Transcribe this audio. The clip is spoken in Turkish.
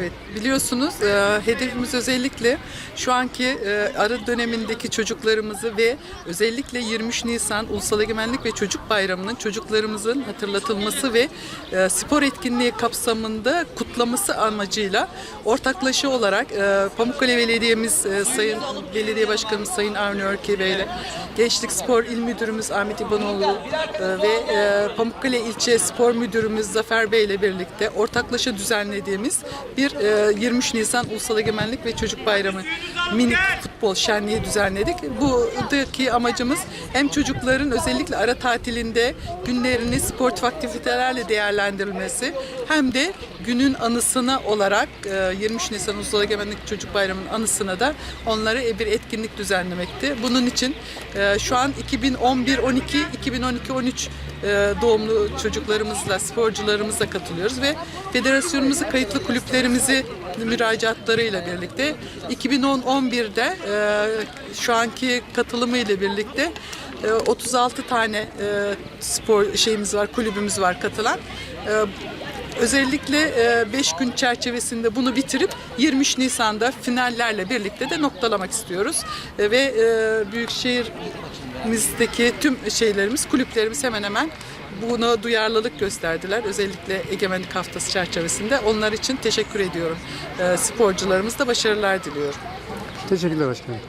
Evet, biliyorsunuz e, hedefimiz özellikle şu anki e, ara dönemindeki çocuklarımızı ve özellikle 23 Nisan Ulusal Egemenlik ve Çocuk Bayramı'nın çocuklarımızın hatırlatılması ve e, spor etkinliği kapsamında kutlaması amacıyla ortaklaşa olarak Pamukkale Belediye'miz Sayın Belediye Başkanımız Sayın Avni Örke Bey ile Gençlik Spor İl Müdürümüz Ahmet İbanoğlu ve Pamukkale İlçe Spor Müdürümüz Zafer Bey ile birlikte ortaklaşa düzenlediğimiz bir e, 23 Nisan Ulusal Egemenlik ve Çocuk Bayramı minik futbol şenliği düzenledik. Buradaki amacımız hem çocukların özellikle ara tatilinde günlerini sportif aktivitelerle değerlendirilmesi hem de günün anısına olarak e, 23 Nisan Ulusal Egemenlik Çocuk Bayramı'nın anısına da onlara bir etkinlik düzenlemekti. Bunun için e, şu an 2011-12, 2012-13 e, doğumlu çocuklarımızla, sporcularımızla katılıyoruz ve federasyonumuzu kayıtlı kulüplerimizi müracaatlarıyla birlikte 2010-11'de e, şu anki katılımı ile birlikte e, 36 tane e, spor şeyimiz var, kulübümüz var katılan. E, Özellikle 5 gün çerçevesinde bunu bitirip 23 Nisan'da finallerle birlikte de noktalamak istiyoruz. E, Ve e, Büyükşehir'imizdeki tüm şeylerimiz, kulüplerimiz hemen hemen buna duyarlılık gösterdiler. Özellikle Egemenlik Haftası çerçevesinde. Onlar için teşekkür ediyorum. E, Sporcularımız da başarılar diliyorum. Teşekkürler başkanım.